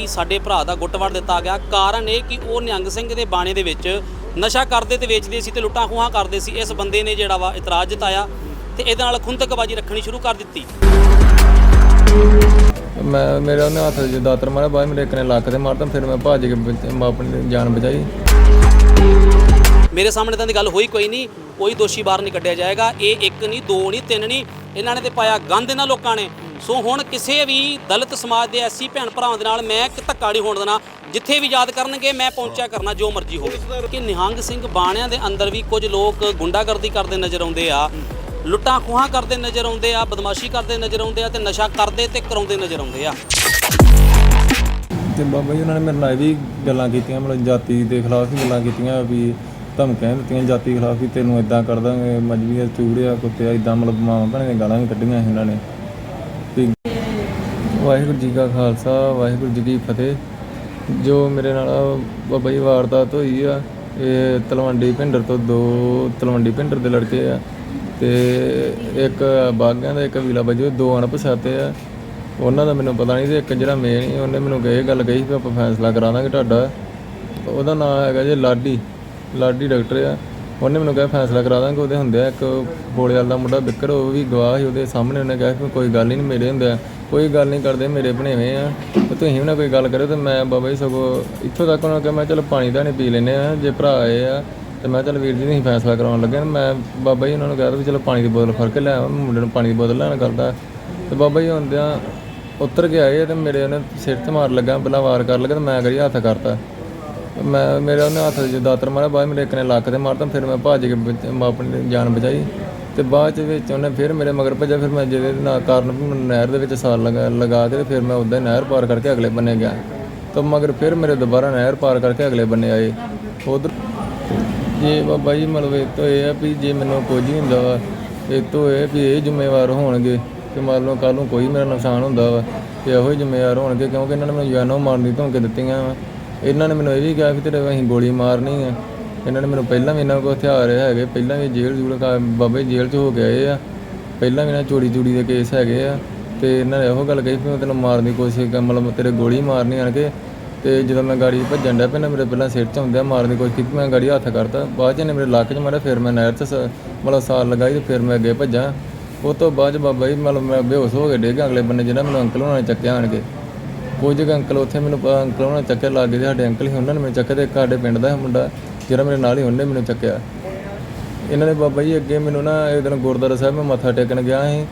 ਕਿ ਸਾਡੇ ਭਰਾ ਦਾ ਗੁੱਟ ਵੜ ਦਿੱਤਾ ਗਿਆ। ਕਾਰਨ ਇਹ ਕਿ ਉਹ ਨਿਹੰਗ ਸਿੰਘ ਦੇ ਬਾਣੇ ਦੇ ਵਿੱਚ ਨਸ਼ਾ ਕਰਦੇ ਤੇ ਵੇਚਦੇ ਸੀ ਤੇ ਲੁੱਟਾਂ ਖੋਹਾਂ ਕਰਦੇ ਸੀ। ਇਸ ਬੰਦੇ ਨੇ ਜਿਹੜਾ ਵਾ ਇਤਰਾਜ਼ ਜਤਾਇਆ ਤੇ ਇਹਦੇ ਨਾਲ ਖੁੰਦਕਬਾਜੀ ਰੱਖਣੀ ਸ਼ੁਰੂ ਕਰ ਦਿੱਤੀ। ਮੈਂ ਮੇਰੇ ਉਹਨੇ ਹੱਥ 'ਚ ਦਾਤਰ ਮਾਰਿਆ ਬਾਅਦ ਮੇਰੇ ਇੱਕ ਨੇ ਲੱਕ ਤੇ ਮਾਰਤਾ ਫਿਰ ਮੈਂ ਭੱਜ ਕੇ ਬਚ- ਮੈਂ ਆਪਣੀ ਜਾਨ ਬਚਾਈ। ਮੇਰੇ ਸਾਹਮਣੇ ਤਾਂ ਦੀ ਗੱਲ ਹੋਈ ਕੋਈ ਨਹੀਂ ਕੋਈ ਦੋਸ਼ੀ ਬਾਹਰ ਨਹੀਂ ਕੱਢਿਆ ਜਾਏਗਾ। ਇਹ ਇੱਕ ਨਹੀਂ ਦੋ ਨਹੀਂ ਤਿੰਨ ਨਹੀਂ ਇਹਨਾਂ ਨੇ ਤੇ ਪਾਇਆ ਗੰਦ ਇਹਨਾਂ ਲੋਕਾਂ ਨੇ। ਸੋ ਹੁਣ ਕਿਸੇ ਵੀ ਦਲਿਤ ਸਮਾਜ ਦੇ ਐਸੀ ਭੈਣ ਭਰਾਵਾਂ ਦੇ ਨਾਲ ਮੈਂ ਇੱਕ ਧੱਕਾ ਨਹੀਂ ਹੋਣ ਦੇਣਾ। ਜਿੱਥੇ ਵੀ ਯਾਦ ਕਰਨਗੇ, ਮੈਂ ਪਹੁੰਚਿਆ ਕਰਨਾ ਜੋ ਮਰਜ਼ੀ ਹੋਵੇ। ਕਿ ਨਿਹੰਗ ਸਿੰਘ ਬਾਣਿਆਂ ਦੇ ਅੰਦਰ ਵੀ ਕੁਝ ਲੋਕ ਗੁੰਡਾਗਰਦੀ ਕਰਦੇ ਨਜ਼ਰ ਆਉਂਦੇ ਆ, ਲੁੱਟਾਂ ਖੋਹਾਂ ਕਰਦੇ ਨਜ਼ਰ ਆਉਂਦੇ ਆ, ਬਦਮਾਸ਼ੀ ਕਰਦੇ ਨਜ਼ਰ ਆਉਂਦੇ ਆ ਤੇ ਨਸ਼ਾ ਕਰਦੇ ਤੇ ਕਰਾਉਂਦੇ ਨਜ਼ਰ ਆਉਂਦੇ ਆ। ਤੇ ਬਾਬਾ ਜੀ, ਉਹਨਾਂ ਨੇ ਮੇਰੇ ਨਾਲ ਇਹ ਵੀ ਗੱਲਾਂ ਕੀਤੀਆਂ, ਮਤਲਬ ਜਾਤੀ ਦੇ ਖਿਲਾਫ ਵੀ ਗੱਲਾਂ ਕੀਤੀਆਂ ਵੀ ਧਮਕੀਆਂ ਦਿੱਤੀਆਂ, ਜਾਤੀ ਖਿਲਾਫ ਵੀ ਤੈਨੂੰ ਇਦਾਂ ਕਰ ਦਾਂਗੇ ਮਜਬੀਆ ਚੂੜਿਆ, ਕੁੱਤਿਆ ਇਦਾਂ ਮਤਲਬ ਮਾਵਾਂ ਭੈਣਾਂ ਦੀਆਂ ਗਾਲਾਂ ਵੀ ਕੱਢੀਆਂ ਸੀ ਉਹਨਾਂ ਨੇ। ਵਾਹਿਗੁਰੂ ਜੀ ਕਾ ਖਾਲਸਾ, ਵਾਹਿਗੁਰੂ ਜੀ ਕੀ ਫਤਿਹ। ਜੋ ਮੇਰੇ ਨਾਲ ਬਾਬਾ ਜੀ ਵਾਰਦਾਤ ਹੋਈ ਆ, ਇਹ ਤਲਵੰਡੀ ਭਿੰਡਰ ਤੋਂ ਦੋ ਤਲਵੰਡੀ ਭਿੰਡਰ ਦੇ ਲੜਕੇ ਆ ਤੇ ਇੱਕ ਬਾਗਿਆਂ ਦਾ, ਇੱਕ ਵੀਲਾ ਵਜੋ ਦੋ ਅਣਪਛਾਤੇ ਆ। ਉਹਨਾਂ ਦਾ ਮੈਨੂੰ ਪਤਾ ਨਹੀਂ ਤੇ ਇੱਕ ਜਿਹੜਾ ਮੇਨ ਸੀ, ਉਹਨੇ ਮੈਨੂੰ ਇਹ ਗੱਲ ਕਹੀ ਵੀ ਆਪਾਂ ਫੈਸਲਾ ਕਰਾ ਦਾਂਗੇ ਤੁਹਾਡਾ। ਉਹਦਾ ਨਾਮ ਹੈਗਾ ਜੀ ਲਾਡੀ ਲਾਡੀ ਡਾਕਟਰ ਆ। ਉਹਨੇ ਮੈਨੂੰ ਕਿਹਾ ਫੈਸਲਾ ਕਰਾ ਦਾਂਗੇ, ਉਹਦੇ ਹੁੰਦੇ ਆ ਇੱਕ ਬੋਲੇ ਵਾਲਾ ਮੁੰਡਾ ਬਿੱਕਰ, ਉਹ ਵੀ ਗਵਾਹ ਸੀ, ਉਹਦੇ ਸਾਹਮਣੇ ਉਹਨੇ ਕਿਹਾ ਕਿ ਕੋਈ ਗੱਲ ਹੀ ਨਹੀਂ ਮੇਰੇ ਹੁੰਦੇ ਆ ਕੋਈ ਗੱਲ ਨਹੀਂ ਕਰਦੇ, ਮੇਰੇ ਬਣੇਵੇਂ ਆ। ਤੇ ਤੁਸੀਂ ਵੀ ਨਾ ਕੋਈ ਗੱਲ ਕਰਿਓ ਤੇ ਮੈਂ ਬਾਬਾ ਜੀ ਸਗੋਂ ਇੱਥੋਂ ਤੱਕ ਉਹਨਾਂ ਕਿਹਾ, ਮੈਂ ਚਲ ਪਾਣੀ ਦਾ ਨਹੀਂ ਪੀ ਲੈਨੇ ਆ, ਜੇ ਭਰਾ ਆਏ ਆ ਤੇ ਮੈਂ ਚਲ ਵੀਰ ਜੀ ਤੁਸੀਂ ਫੈਸਲਾ ਕਰਾਉਣ ਲੱਗੇ ਮੈਂ ਬਾਬਾ ਜੀ ਉਹਨਾਂ ਨੂੰ ਕਿਹਾ ਵੀ ਚਲੋ ਪਾਣੀ ਦੀ ਬੋਤਲ ਫੜ ਕੇ ਲੈ ਆਵਾਂ ਮੁੰਡੇ ਨੂੰ ਪਾਣੀ ਦੀ ਬੋਤਲ ਲੈਣ ਕਰਦਾ। ਤੇ ਬਾਬਾ ਜੀ ਹੁੰਦਿਆਂ ਉੱਤਰ ਕੇ ਆਏ ਤੇ ਮੇਰੇ ਉਹਨੇ ਸਿਰ ਤੇ ਮਾਰ ਲੱਗਾ ਪਹਿਲਾਂ ਵਾਰ ਕਰ ਲੱਗਾ ਤੇ ਮੈਂ ਕਰੀ ਹੱਥ ਕਰਤਾ। ਮੈਂ, ਮੇਰੇ ਉਹਨੇ ਹੱਥ 'ਚ ਦਾਤਰ ਮਾਰਿਆ, ਬਾਅਦ ਮੇਰੇ ਇੱਕ ਨੇ ਲੱਕ ਤੇ ਮਾਰਤਾ, ਫਿਰ ਮੈਂ ਭੱਜ ਕੇ ਆਪਣੀ ਜਾਨ ਬਚਾਈ। ਤੇ ਬਾਅਦ ਚ ਵਿੱਚ ਉਹਨੇ ਫਿਰ ਮੇਰੇ ਮਗਰ ਭੱਜਿਆ, ਫਿਰ ਮੈਂ ਜਿਹਦੇ ਨਾਲ ਕਾਰਨ ਵੀ ਮੈਨੂੰ ਨਹਿਰ ਦੇ ਵਿੱਚ ਸਾਲ ਲਗਾ ਲਗਾ ਕੇ ਫਿਰ ਮੈਂ ਉੱਦਾਂ ਹੀ ਨਹਿਰ ਪਾਰ ਕਰਕੇ ਅਗਲੇ ਬੰਨੇ ਗਿਆ। ਤਾਂ ਮਗਰ ਫਿਰ ਮੇਰੇ ਦੁਬਾਰਾ ਨਹਿਰ ਪਾਰ ਕਰਕੇ ਅਗਲੇ ਬੰਨੇ ਆਏ। ਉਧਰ ਜੇ ਬਾਬਾ ਜੀ, ਮਤਲਬ ਇਹ ਤੋਂ ਇਹ ਆ ਵੀ ਜੇ ਮੈਨੂੰ ਕੁਝ ਨਹੀਂ ਹੁੰਦਾ ਵਾ, ਇਹ ਤੋਂ ਇਹ ਵੀ ਇਹ ਜ਼ਿੰਮੇਵਾਰ ਹੋਣਗੇ ਕਿ ਮੰਨ ਲਓ ਕੱਲ ਨੂੰ ਕੋਈ ਮੇਰਾ ਨੁਕਸਾਨ ਹੁੰਦਾ ਵਾ, ਤੇ ਇਹੋ ਹੀ ਜ਼ਿੰਮੇਵਾਰ ਹੋਣਗੇ ਕਿਉਂਕਿ ਇਹਨਾਂ ਨੇ ਮੈਨੂੰ ਜਾਨੋਂ ਮਾਰਨ ਦੀ ਧਮਕੀ ਦਿੱਤੀਆਂ ਵਾ। ਇਹਨਾਂ ਨੇ ਮੈਨੂੰ ਇਹ ਵੀ ਕਿਹਾ ਵੀ ਤੇਰੇ ਅਸੀਂ ਗੋਲੀ ਮਾਰਨੀ ਆ। ਇਹਨਾਂ ਨੇ ਮੈਨੂੰ ਪਹਿਲਾਂ ਵੀ ਇਹਨਾਂ ਕੋਲ ਹਥਿਆਰ ਹੈਗੇ, ਪਹਿਲਾਂ ਵੀ ਜੇਲ੍ਹ ਜੂਲ ਬਾਬੇ ਜੇਲ੍ਹ 'ਚ ਹੋ ਕੇ ਆਏ ਆ। ਪਹਿਲਾਂ ਵੀ ਇਹਨਾਂ ਚੋਰੀ ਚੂੜੀ ਦੇ ਕੇਸ ਹੈਗੇ ਆ ਤੇ ਇਹਨਾਂ ਨੇ ਉਹ ਗੱਲ ਕਹੀ ਵੀ ਮੈਂ ਤੈਨੂੰ ਮਾਰਨ ਦੀ ਕੋਸ਼ਿਸ਼ ਕਰ, ਮਤਲਬ ਤੇਰੇ ਗੋਲੀ ਮਾਰਨੀ ਆਣ ਕੇ ਤੇ ਜਦੋਂ ਮੈਂ ਗਾੜੀ ਭੱਜਣ ਡਿਆ ਪਹਿਲਾਂ ਮੇਰੇ ਪਹਿਲਾਂ ਸਿਰ 'ਚ ਹੁੰਦਿਆ ਮਾਰਨ ਦੀ ਕੋਸ਼ਿਸ਼ ਕੀਤੀ, ਮੈਂ ਗਾੜੀ ਹੱਥ ਕਰਤਾ। ਬਾਅਦ 'ਚ ਇਹਨੇ ਮੇਰੇ ਲੱਕ 'ਚ ਮਾਰਿਆ, ਫਿਰ ਮੈਂ ਨਹਿਰ 'ਚ ਸ- ਮਤਲਬ ਸਾਲ ਲਗਾਈ ਤੇ ਫਿਰ ਮੈਂ ਅੱਗੇ ਭੱਜਾਂ। ਉਹ ਤੋਂ ਬਾਅਦ 'ਚ ਬਾਬਾ ਜੀ, ਮਤਲਬ ਮੈਂ ਬੇਹੋਸ਼ ਹੋ ਕੇ ਡਿੱਗ ਅਗਲੇ ਬੰਨੇ ਜਿਹੜਾ ਮੈਨੂੰ ਅੰਕਲ ਹੋਣਾ ਨੇ ਚੱਕਿਆ ਆਣ ਕੇ। ਕੁਝ ਕੁ ਅੰਕਲ ਉੱਥੇ ਮੈਨੂੰ ਅੰਕਲ ਉਹਨਾਂ ਨੇ ਚੱਕੇ ਲੱਗ ਗਏ ਸਾਡੇ ਅੰਕਲ ਸੀ, ਉਹਨਾਂ ਨੇ ਮੈਨੂੰ ਚੱਕਿਆ ਤੇ ਇੱਕ ਸਾਡੇ ਪਿੰਡ ਦਾ ਸੀ ਮੁੰਡਾ। ਜਿਹੜਾ ਮੇਰੇ ਨਾਲ ਹੀ ਉਹਨੇ ਮੈਨੂੰ ਚੱਕਿਆ। ਇਹਨਾਂ ਨੇ ਬਾਬਾ ਜੀ ਅੱਗੇ ਮੈਨੂੰ ਨਾ ਇੱਕ ਦਿਨ ਗੁਰਦੁਆਰਾ ਸਾਹਿਬ ਮੈਂ ਮੱਥਾ ਟੇਕਣ ਗਿਆ ਸੀ।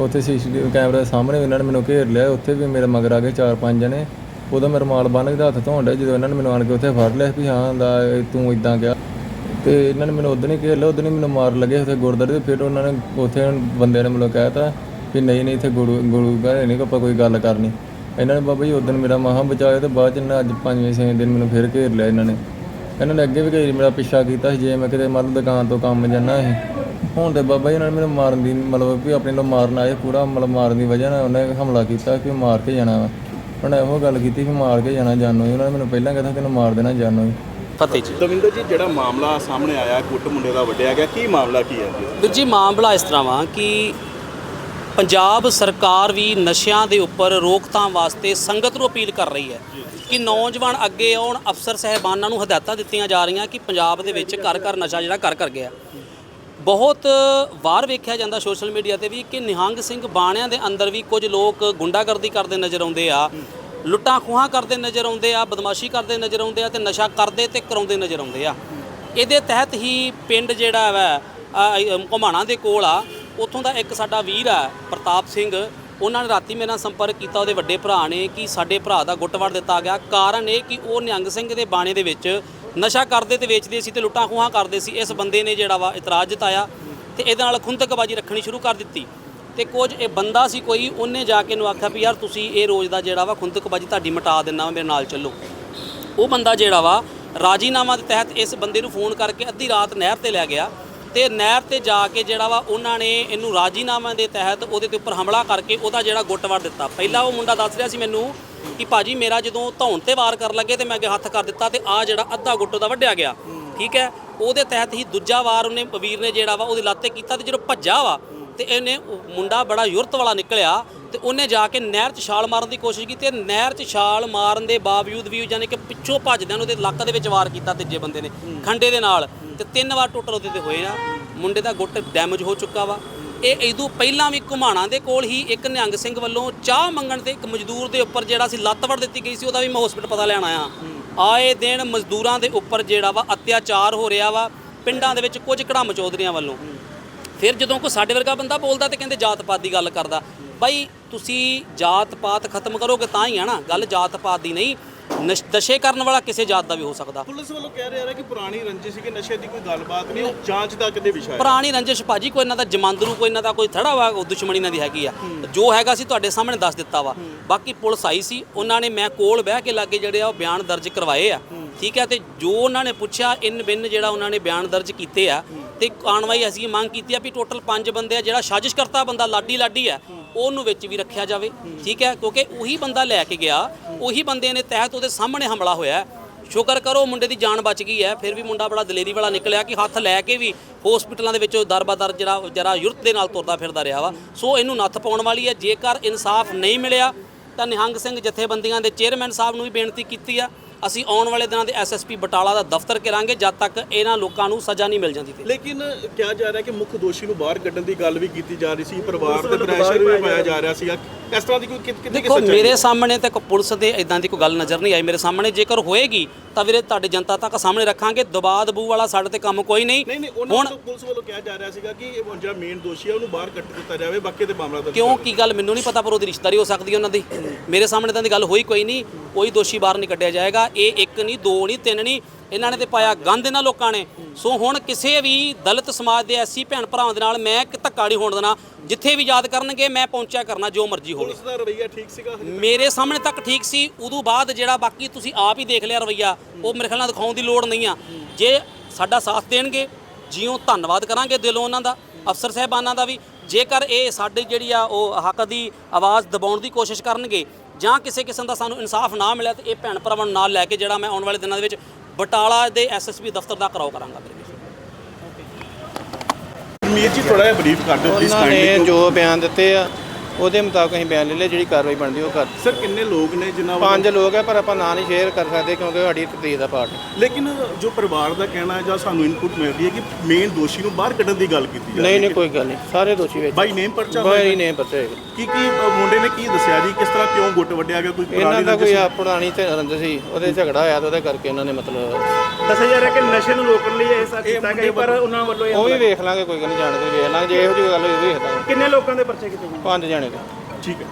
ਉੱਥੇ ਸੀਸੀਟੀਵੀ ਕੈਮਰੇ ਦੇ ਸਾਹਮਣੇ ਇਹਨਾਂ ਨੇ ਮੈਨੂੰ ਘੇਰ ਲਿਆ। ਉੱਥੇ ਵੀ ਮੇਰੇ ਮਗਰ ਆ ਗਏ ਚਾਰ ਪੰਜ ਜਣੇ। ਉਦੋਂ ਮੈਂ ਰੁਮਾਲ ਬੰਨ੍ਹ ਕੇ ਹੱਥ ਧੋਣ ਡਿਆ ਜਦੋਂ ਇਹਨਾਂ ਨੇ ਮੈਨੂੰ ਆਣ ਕੇ ਉੱਥੇ ਫੜ ਲਿਆ ਵੀ ਹਾਂ, ਦਾ ਤੂੰ ਇਦਾਂ ਗਿਆ ਤੇ ਇਹਨਾਂ ਨੇ ਮੈਨੂੰ ਉਦੋਂ ਹੀ ਘੇਰ ਲਿਆ ਉਦੋਂ ਹੀ ਮੈਨੂੰ ਮਾਰ ਲੱਗੇ ਉੱਥੇ ਗੁਰਦੁਆਰੇ ਤੇ। ਫਿਰ ਉਹਨਾਂ ਨੇ ਉੱਥੇ ਬੰਦਿਆਂ ਨੇ ਮੈਨੂੰ ਕਹਿਤਾ ਵੀ ਨਹੀਂ ਨਹੀਂ, ਇੱਥੇ ਗੁਰੂ ਗੁਰੂ ਘਰ ਨਹੀਂ ਆਪਾਂ ਕੋਈ ਗੱਲ ਕਰਨੀ। ਇਹਨਾਂ ਨੇ ਬਾਬਾ ਜੀ ਉਦੋਂ ਮੇਰਾ ਮਹਾਂ ਬਚਾਇਆ ਤੇ ਬਾਅਦ ਚ ਇਹਨਾਂ ਅੱਜ ਪੰਜਵੇਂ, ਛੇਵੇਂ ਦਿਨ ਮੈਨੂੰ ਫਿਰ ਘੇਰ ਲਿਆ ਇਹਨਾਂ ਨੇ। ਇਹਨਾਂ ਨੇ ਅੱਗੇ ਵੀ ਕਈ ਮੇਰਾ ਪਿੱਛਾ ਕੀਤਾ ਸੀ ਜੇ ਮੈਂ ਕਿਤੇ ਮਤਲਬ ਦੁਕਾਨ ਤੋਂ ਕੰਮ ਜਾਣਾ ਸੀ। ਹੁਣ ਤੇ ਬਾਬਾ ਜੀ ਉਹਨਾਂ ਨੇ ਮੈਨੂੰ ਮਾਰਨ ਦੀ ਮਤਲਬ ਵੀ ਆਪਣੇ ਨੂੰ ਮਾਰਨ ਆਏ ਪੂਰਾ ਮਤਲਬ ਮਾਰਨ ਦੀ ਵਜ੍ਹਾ ਨਾਲ ਉਹਨੇ ਹਮਲਾ ਕੀਤਾ ਕਿ ਮਾਰ ਕੇ ਜਾਣਾ ਵਾ। ਉਹਨੇ ਇਹੋ ਗੱਲ ਕੀਤੀ ਵੀ ਮਾਰ ਕੇ ਜਾਣਾ ਜਾਨੋ ਉਹਨਾਂ ਨੇ ਮੈਨੂੰ ਪਹਿਲਾਂ ਕਹਿੰਦਾ ਤੈਨੂੰ ਮਾਰ ਦੇਣਾ ਜਾਨੋ ਹੀ। ਫਤਿਹ ਜੀ। ਦਵਿੰਦਰ ਜੀ ਜਿਹੜਾ ਮਾਮਲਾ ਸਾਹਮਣੇ ਆਇਆ ਗੁੱਟ ਮੁੰਡੇ ਦਾ ਵੱਡਿਆ ਗਿਆ ਕੀ ਮਾਮਲਾ ਕੀ ਹੈ ਜੀ? ਵੀਰ ਜੀ ਮਾਮਲਾ ਇਸ ਤਰ੍ਹਾਂ ਵਾ ਕਿ ਪੰਜਾਬ ਸਰਕਾਰ ਵੀ ਨਸ਼ਿਆਂ ਦੇ ਉੱਪਰ ਰੋਕਥਾਮ ਵਾਸਤੇ ਸੰਗਤ ਨੂੰ ਅਪੀਲ ਕਰ ਰਹੀ ਹੈ ਕਿ ਨੌਜਵਾਨ ਅੱਗੇ ਆਉਣ ਅਫਸਰ ਸਹਿਬਾਨਾਂ ਨੂੰ ਹਦਾਇਤਾਂ ਦਿੱਤੀਆਂ ਜਾ ਰਹੀਆਂ ਕਿ ਪੰਜਾਬ ਦੇ ਵਿੱਚ ਘਰ ਘਰ ਨਸ਼ਾ ਜਿਹੜਾ ਘਰ ਕਰ ਗਿਆ। ਬਹੁਤ ਵਾਰ ਵੇਖਿਆ ਜਾਂਦਾ ਸੋਸ਼ਲ ਮੀਡੀਆ ਤੇ ਵੀ ਕਿ ਨਿਹੰਗ ਸਿੰਘ ਬਾਣਿਆਂ ਦੇ ਅੰਦਰ ਵੀ ਕੁਝ ਲੋਕ ਗੁੰਡਾਗਰਦੀ ਕਰਦੇ ਨਜ਼ਰ ਆਉਂਦੇ ਆ ਲੁੱਟਾਂ ਖੋਹਾਂ ਕਰਦੇ ਨਜ਼ਰ ਆਉਂਦੇ ਆ ਬਦਮਾਸ਼ੀ ਕਰਦੇ ਨਜ਼ਰ ਆਉਂਦੇ ਆ ਤੇ ਨਸ਼ਾ ਕਰਦੇ ਤੇ ਕਰਾਉਂਦੇ ਨਜ਼ਰ ਆਉਂਦੇ ਆ। ਇਹਦੇ ਤਹਿਤ ਹੀ ਪਿੰਡ ਜਿਹੜਾ ਵਾ ਘੁਮਾਣਾ ਦੇ ਕੋਲ ਆ। ਉੱਥੋਂ ਦਾ ਇੱਕ ਸਾਡਾ ਵੀਰ ਆ, ਪ੍ਰਤਾਪ ਸਿੰਘ। ਉਹਨਾਂ ਨੇ ਰਾਤੀ ਮੇਰੇ ਨਾਲ ਸੰਪਰਕ ਕੀਤਾ, ਉਹਦੇ ਵੱਡੇ ਭਰਾ ਨੇ ਕਿ ਸਾਡੇ ਭਰਾ ਦਾ ਗੁੱਟ ਵੜ ਦਿੱਤਾ ਗਿਆ। ਕਾਰਨ ਇਹ ਕਿ ਉਹ ਨਿਹੰਗ ਸਿੰਘ ਦੇ ਬਾਣੇ ਦੇ ਵਿੱਚ ਨਸ਼ਾ ਕਰਦੇ ਤੇ ਵੇਚਦੇ ਸੀ ਤੇ ਲੁੱਟਾਂ ਖੋਹਾਂ ਕਰਦੇ ਸੀ। ਇਸ ਬੰਦੇ ਨੇ ਜਿਹੜਾ ਵਾ ਇਤਰਾਜ਼ ਜਤਾਇਆ ਤੇ ਇਹਦੇ ਨਾਲ ਖੁੰਦਕਬਾਜੀ ਰੱਖਣੀ ਸ਼ੁਰੂ ਕਰ ਦਿੱਤੀ। ਤੇ ਕੁਝ ਇਹ ਬੰਦਾ ਸੀ ਕੋਈ, ਉਹਨੇ ਜਾ ਕੇ ਨੂੰ ਆਖਿਆ ਵੀ ਯਾਰ ਤੁਸੀਂ ਇਹ ਰੋਜ਼ ਦਾ ਜਿਹੜਾ ਵਾ ਖੁੰਦਕਬਾਜੀ ਤੁਹਾਡੀ ਮਿਟਾ ਦੇਣਾ ਵਾ, ਮੇਰੇ ਨਾਲ ਚੱਲੋ। ਉਹ ਬੰਦਾ ਜਿਹੜਾ ਵਾ ਰਾਜੀਨਾਮਾ ਦੇ ਤਹਿਤ ਇਸ ਬੰਦੇ ਨੂੰ ਫੋਨ ਕਰਕੇ ਅੱਧੀ ਰਾਤ ਨਹਿਰ ਤੇ ਲੈ ਗਿਆ। ਤੇ ਨਹਿਰ ਤੇ ਜਾ ਕੇ ਜਿਹੜਾ ਵਾ ਉਹਨਾਂ ਨੇ ਇਹਨੂੰ ਰਾਜੀਨਾਮਾ ਦੇ ਤਹਿਤ ਉਹਦੇ ਤੇ ਉੱਪਰ ਹਮਲਾ ਕਰਕੇ ਉਹਦਾ ਜਿਹੜਾ ਗੁੱਟ ਵੜ ਦਿੱਤਾ। ਪਹਿਲਾਂ ਉਹ ਮੁੰਡਾ ਦੱਸ ਰਿਹਾ ਸੀ ਮੈਨੂੰ ਕਿ ਭਾਜੀ ਮੇਰਾ ਜਦੋਂ ਧੌਣ ਤੇ ਵਾਰ ਕਰਨ ਲੱਗੇ ਤੇ ਮੈਂ ਅੱਗੇ ਹੱਥ ਕਰ ਦਿੱਤਾ ਤੇ ਆ ਜਿਹੜਾ ਅੱਧਾ ਗੁੱਟ ਉਹਦਾ ਵੱਢਿਆ ਗਿਆ। ਠੀਕ ਹੈ? ਉਹਦੇ ਤਹਿਤ ਹੀ ਦੂਜਾ ਵਾਰ ਉਹਨੇ ਵੀਰ ਨੇ ਜਿਹੜਾ ਵਾ ਉਹਦੀ ਲੱਤ ਤੇ ਕੀਤਾ ਤੇ ਜਦੋਂ ਭੱਜਾ ਵਾ ਤੇ ਇਹਨੇ ਮੁੰਡਾ ਬੜਾ ਯੁਰਤ ਵਾਲਾ ਨਿਕਲਿਆ ਤੇ ਉਹਨੇ ਜਾ ਕੇ ਨਹਿਰ 'ਚ ਛਾਲ ਮਾਰਨ ਦੀ ਕੋਸ਼ਿਸ਼ ਕੀਤੀ ਤੇ ਨਹਿਰ 'ਚ ਛਾਲ ਮਾਰਨ ਦੇ ਬਾਵਜੂਦ ਵੀ ਯਾਨੀ ਕਿ ਪਿੱਛੋਂ ਭੱਜਦਿਆਂ ਉਹਦੇ ਲੱਕ ਦੇ ਵਿੱਚ ਵਾਰ ਕੀਤਾ ਤੀਜੇ ਬੰਦੇ ਨੇ ਖੰਡੇ ਦੇ ਨਾਲ। ਤੇ ਤਿੰਨ ਵਾਰ ਟੋਟਲ ਉਹਦੇ ਤੇ ਹੋਏ ਆ। ਮੁੰਡੇ ਦਾ ਗੁੱਟ ਡੈਮੇਜ ਹੋ ਚੁੱਕਾ ਵਾ। ਇਹ ਇਦੋਂ ਪਹਿਲਾਂ ਵੀ ਘੁਮਾਣਾ ਦੇ ਕੋਲ ਹੀ ਇੱਕ ਨਿਹੰਗ ਸਿੰਘ ਵੱਲੋਂ ਚਾਹ ਮੰਗਣ ਤੇ ਇੱਕ ਮਜ਼ਦੂਰ ਦੇ ਉੱਪਰ ਜਿਹੜਾ ਸੀ ਲੱਤ ਵੜ ਦਿੱਤੀ ਗਈ ਸੀ ਉਹਦਾ ਵੀ ਮੈਂ ਹਸਪੀਟਲ ਪਤਾ ਲੈਣ ਆਇਆ। ਆਏ ਦਿਨ ਮਜ਼ਦੂਰਾਂ ਦੇ ਉੱਪਰ ਜਿਹੜਾ ਵਾ ਅਤਿਆਚਾਰ ਹੋ ਰਿਹਾ ਵਾ। ਪਿੰਡਾਂ ਦੇ ਵਿੱਚ ਕੁਝ ਕੜਮ ਚੌਧਰੀਆਂ ਵੱਲੋਂ। ਫਿਰ ਜਦੋਂ ਕੋਈ ਸਾਡੇ ਵਰਗਾ ਬੰਦਾ ਬੋਲਦਾ ਤੇ ਕਹਿੰਦੇ ਜਾਤ ਪਾਤ ਦੀ ਗੱਲ ਕਰਦਾ। ਬਾਈ ਤੁਸੀਂ ਜਾਤ ਪਾਤ ਖਤਮ ਕਰੋਗੇ ਤਾਂ ਹੀ ਆ ਨਾ ਗੱਲ ਜਾਤ ਪਾਤ ਦੀ ਨਹੀਂ। ਨਸ਼- ਨਸ਼ੇ ਕਰਨ ਵਾਲਾ ਕਿਸੇ ਜਾਤ ਦਾ ਵੀ ਹੋ ਸਕਦਾ। ਪੁਲਿਸ ਵੱਲੋਂ ਕਹਿ ਰਿਹਾ ਹੈ ਕਿ ਪੁਰਾਣੀ ਰੰਜਿਸ਼ ਸੀ ਕਿ ਨਸ਼ੇ ਦੀ ਕੋਈ ਗੱਲਬਾਤ ਨਹੀਂ ਉਹ ਜਾਂਚ ਦਾ ਕਦੇ ਵਿਸ਼ਾ ਹੈ? ਪੁਰਾਣੀ ਰੰਜਿਸ਼ ਭਾਜੀ ਕੋਈ ਇਹਨਾਂ ਦਾ ਜਮਾਂਦਰੂ ਕੋਈ ਇਹਨਾਂ ਦਾ ਕੋਈ ਥੜਾ ਵਾ ਉਹ ਦੁਸ਼ਮਣੀ ਇਹਨਾਂ ਦੀ ਹੈਗੀ ਆ। ਜੋ ਹੈਗਾ ਸੀ ਤੁਹਾਡੇ ਸਾਹਮਣੇ ਦੱਸ ਦਿੱਤਾ ਵਾ। ਬਾਕੀ ਪੁਲਿਸ ਆਈ ਸੀ ਉਹਨਾਂ ਨੇ ਮੈਂ ਕੋਲ ਬਹਿ ਕੇ ਲਾਗੇ ਜਿਹੜੇ ਆ ਉਹ ਬਿਆਨ ਦਰਜ ਕਰਵਾਏ ਆ। ਠੀਕ ਹੈ ਤੇ ਜੋ ਉਹਨਾਂ ਨੇ ਪੁੱਛਿਆ ਇਨ ਬਿਨ ਜਿਹੜਾ ਉਹਨਾਂ ਨੇ ਬਿਆਨ ਦਰਜ ਕੀਤੇ ਆ ਤੇ ਕਾਰਵਾਈ ਅਸੀਂ ਮੰਗ ਕੀਤੀ ਆ ਵੀ ਟੋਟਲ 5 ਬੰਦੇ ਆ ਜਿਹੜਾ ਸਾਜ਼ਿਸ਼ ਕਰਤਾ ਬੰਦਾ ਲਾਡੀ ਲਾਡੀ ਆ, ਉਹਨੂੰ ਵਿੱਚ ਵੀ ਰੱਖਿਆ ਜਾਵੇ, ਠੀਕ ਹੈ? ਕਿਉਂਕਿ ਉਹੀ ਬੰਦਾ ਲੈ ਕੇ ਗਿਆ, ਉਹੀ ਬੰਦੇ ਨੇ ਤਹਿਤ ਉਹਦੇ ਸਾਹਮਣੇ ਹਮਲਾ ਹੋਇਆ ਸ਼ੁਕਰ ਕਰੋ ਮੁੰਡੇ ਦੀ ਜਾਨ ਬਚ ਗਈ ਹੈ, ਫਿਰ ਵੀ ਮੁੰਡਾ ਬੜਾ ਦਲੇਰੀ ਵਾਲਾ ਨਿਕਲਿਆ ਕਿ ਹੱਥ ਲੈ ਕੇ ਵੀ ਹਸਪੀਟਲਾਂ ਦੇ ਵਿੱਚ ਦਰਬਾਦਰ ਜਿਹੜਾ, ਜਰਾ ਯੁਰਤ ਦੇ ਨਾਲ ਤੁਰਦਾ ਫਿਰਦਾ ਰਿਹਾ ਵਾ। ਸੋ ਇਹਨੂੰ ਨੱਥ ਪਾਉਣ ਵਾਲੀ ਹੈ। ਜੇਕਰ ਇਨਸਾਫ ਨਹੀਂ ਮਿਲਿਆ, ਤਾਂ ਨਿਹੰਗ ਸਿੰਘ ਜਥੇਬੰਦੀਆਂ ਦੇ ਚੇਅਰਮੈਨ ਸਾਹਿਬ ਨੂੰ ਵੀ ਬੇਨਤੀ ਕੀਤੀ ਆ ਅਸੀਂ ਆਉਣ ਵਾਲੇ ਦਿਨਾਂ ਦੇ ਐਸਐਸਪੀ ਬਟਾਲਾ ਦਾ ਦਫ਼ਤਰ ਕਰਾਂਗੇ ਜਦ ਤੱਕ ਇਹਨਾਂ ਲੋਕਾਂ ਨੂੰ ਸਜ਼ਾ ਨਹੀਂ ਮਿਲ ਜਾਂਦੀ ਤੇ ਲੇਕਿਨ ਕਿਹਾ ਜਾ ਰਿਹਾ ਕਿ ਮੁੱਖ ਦੋਸ਼ੀ ਨੂੰ ਬਾਹਰ ਕੱਢਣ ਦੀ ਗੱਲ ਵੀ ਕੀਤੀ ਜਾ ਰਹੀ ਸੀ ਪਰਿਵਾਰ ਤੇ ਪ੍ਰੈਸ਼ਰ ਵੀ ਪਾਇਆ ਜਾ ਰਿਹਾ ਸੀਗਾ। ਇਸ ਤਰ੍ਹਾਂ ਦੀ ਕੋਈ ਕਿ- ਕਿਤੇ ਦੇਖੋ ਕਿਸੇ ਮੇਰੇ ਸਾਹਮਣੇ ਤੱਕ ਪੁਲਿਸ ਦੇ ਇਦਾਂ ਦੀ ਕੋਈ ਗੱਲ ਨਜ਼ਰ ਨਹੀਂ ਆਈ। ਮੇਰੇ ਸਾਹਮਣੇ ਜੇਕਰ ਹੋਏਗੀ ਤਾਂ ਵੀਰੇ ਤੁਹਾਡੇ ਜਨਤਾ ਤੱਕ ਸਾਹਮਣੇ ਰੱਖਾਂਗੇ। ਦਬਾਅ ਦਬੂ ਵਾਲਾ ਸਾਡੇ ਤੇ ਕੰਮ ਕੋਈ ਨਹੀਂ। ਨਹੀਂ ਨਹੀਂ ਉਹਨਾਂ ਵੱਲੋਂ ਪੁਲਿਸ ਵੱਲੋਂ ਕਿਹਾ ਜਾ ਰਿਹਾ ਸੀਗਾ ਕਿ ਇਹ ਜਿਹੜਾ ਮੇਨ ਦੋਸ਼ੀ ਹੈ ਉਹਨੂੰ ਬਾਹਰ ਕੱਢ ਦਿੱਤਾ ਜਾਵੇ ਬਾਕੀ ਤੇ ਮਾਮਲਾ ਦਰਜ ਕਿਉਂ? ਕੀ ਗੱਲ? ਮੈਨੂੰ ਨਹੀਂ ਪਤਾ ਪਰ ਉਹਦੀ ਰਿਸ਼ਤੇਦਾਰੀ ਹੋ ਸਕਦੀ ਹੈ ਉਹਨਾਂ ਦੀ। ਮੇਰੇ ਸਾਹਮਣੇ ਤਾਂ ਦੀ ਗੱਲ ਹੋਈ ਕੋਈ ਨਹੀਂ। ਕੋਈ ਦੋਸ਼ੀ ਬਾਹਰ ਨਹੀਂ ਕੱਢਿਆ ਜਾਏਗਾ। ਇਹ ਇੱਕ ਨਹੀਂ ਦੋ ਨਹੀਂ ਤਿੰਨ ਨਹੀਂ। ਇਹਨਾਂ ਨੇ ਤੇ ਪਾਇਆ ਗੰਦ ਇਹਨਾਂ ਲੋਕਾਂ ਨੇ। ਸੋ ਹੁਣ ਕਿਸੇ ਵੀ ਦਲਿਤ ਸਮਾਜ ਦੇ ਐਸੀ ਭੈਣ ਭਰਾਵਾਂ ਦੇ ਨਾਲ ਮੈਂ ਕਿ ਧੱਕਾ ਨਹੀਂ ਹੋਣ ਦੇਣਾ। ਜਿੱਥੇ ਵੀ ਯਾਦ ਕਰਨਗੇ ਮੈਂ ਪਹੁੰਚਿਆ ਕਰਨਾ ਜੋ ਮਰਜ਼ੀ ਹੋਵੇ। ਪੁਲਿਸ ਦਾ ਰਵੱਈਆ ਠੀਕ ਸੀਗਾ ਮੇਰੇ ਸਾਹਮਣੇ ਤੱਕ ਠੀਕ ਸੀ। ਉਦੋਂ ਬਾਅਦ ਜਿਹੜਾ ਬਾਕੀ ਤੁਸੀਂ ਆਪ ਹੀ ਦੇਖ ਲਿਆ ਰਵਈਆ ਉਹ ਮੇਰੇ ਖਿਆਲ ਨਾਲ ਦਿਖਾਉਣ ਦੀ ਲੋੜ ਨਹੀਂ ਆ। ਜੇ ਸਾਡਾ ਸਾਥ ਦੇਣਗੇ ਜਿਉਂ ਧੰਨਵਾਦ ਕਰਾਂਗੇ ਦਿਲੋਂ ਉਹਨਾਂ ਦਾ ਅਫਸਰ ਸਾਹਿਬਾਨਾਂ ਦਾ ਵੀ। ਜੇਕਰ ਇਹ ਸਾਡੀ ਜਿਹੜੀ ਆ ਉਹ ਹੱਕ ਦੀ ਆਵਾਜ਼ ਦਬਾਉਣ ਦੀ ਕੋਸ਼ਿਸ਼ ਕਰਨਗੇ ਜਾਂ ਕਿਸੇ ਕਿਸਮ ਦਾ ਸਾਨੂੰ ਇਨਸਾਫ ਨਾ ਮਿਲਿਆ ਤੇ ਇਹ ਭੈਣ ਭਰਾਵਾਂ ਨੂੰ ਨਾਲ ਲੈ ਕੇ ਜਿਹੜਾ ਮੈਂ ਆਉਣ ਵਾਲੇ ਦਿਨਾਂ ਦੇ ਵਿੱਚ ਬਟਾਲਾ ਦੇ ਐਸਐਸਪੀ ਦਫ਼ਤਰ ਦਾ ਕਰਾਓ ਕਰਾਂਗਾ ਮੇਰੇ ਵੀਰ। ਮੀਰ ਜੀ ਥੋੜਾ ਜਿਹਾ ਬਰੀਫ ਕਰ ਦਿਓ ਪਲੀਜ਼ ਉਹਨਾਂ ਨੇ ਕਾਈਂਡਲੀ ਜੋ ਬਿਆਨ ਦਿੱਤੇ ਆ ਉਹਦੇ ਮੁਤਾਬਕ ਅਸੀਂ ਬਿਆਨ ਲੈ ਲਏ ਜਿਹੜੀ ਕਾਰਵਾਈ ਬਣਦੀ ਉਹ ਕਰ ਸਰ ਕਿੰਨੇ ਲੋਕ ਨੇ ਜਿਨ੍ਹਾਂ ਪੰਜ ਲੋਕ ਆ ਪਰ ਆਪਾਂ ਨਾਂ ਨਹੀਂ ਸ਼ੇਅਰ ਕਰ ਸਕਦੇ ਕਿਉਂਕਿ ਸਾਡੀ ਤਕਦੀਰ ਦਾ ਪਾਰਟ ਹੈ। ਲੇਕਿਨ ਜੋ ਪਰਿਵਾਰ ਦਾ ਕਹਿਣਾ ਹੈ ਜਾਂ ਸਾਨੂੰ ਇਨਪੁਟ ਮਿਲਦੀ ਹੈ ਕਿ ਮੇਨ ਦੋਸ਼ੀ ਨੂੰ ਬਾਹਰ ਕੱਢਣ ਦੀ ਗੱਲ ਕੀਤੀ ਜਾ ਰਹੀ ਨਹੀਂ ਨਹੀਂ ਕੋਈ ਗੱਲ ਨਹੀਂ। ਸਾਰੇ ਦੋਸ਼ੀ ਵਿੱਚ। ਬਾਈ ਨੇਮ ਪਰਚਾ ਬਾਈ ਨਹੀਂ ਪਤਾ ਹੈਗਾ ਕੀ ਕੀ ਅ, ਮੁੰਡੇ ਨੇ ਕੀ ਦੱਸਿਆ ਜੀ? ਕਿਸ ਤਰ੍ਹਾਂ ਕਿਉਂ ਗੁੱਟ ਵੱਡਿਆ ਗਿਆ? ਕੋਈ ਇਹਨਾਂ ਪੁਰਾਣੀ ਦਾ ਕੋਈ ਰੰਜਿਸ਼ ਆ ਪੁਰਾਣੀ ਤੇ ਰੰਜ ਸੀ ਉਹਦੇ ਝਗੜਾ ਹੋਇਆ ਤੇ ਉਹਦੇ ਕਰਕੇ ਇਹਨਾਂ ਨੇ ਮਤਲਬ ਦੱਸਿਆ ਜਾ ਰਿਹਾ ਕਿ ਨਸ਼ੇ ਨੂੰ ਰੋਕਣ ਲਈ ਇਹ ਸਭ ਕੀਤਾ ਗਿਆ ਸੀ, ਪਰ ਉਹਨਾਂ ਵੱਲੋਂ ਇਹ ਉਹ ਵੀ ਵੇਖ ਲਾਂਗੇ ਕੋਈ ਗੱਲ ਨਹੀਂ ਜਾਣ ਕੇ ਵੇਖ ਲਾਂਗੇ ਜੇ ਇਹੋ ਜਿਹੀ ਗੱਲ ਹੋਈ ਵੇਖ ਲਾਂਗੇ। ਕਿੰਨੇ ਲੋਕਾਂ ਦੇ ਪਰਚੇ ਕੀਤੇ ਗਏ? ਪੰਜ ਜਾਣੇ। ਦੇ ਠੀਕ ਹੈ।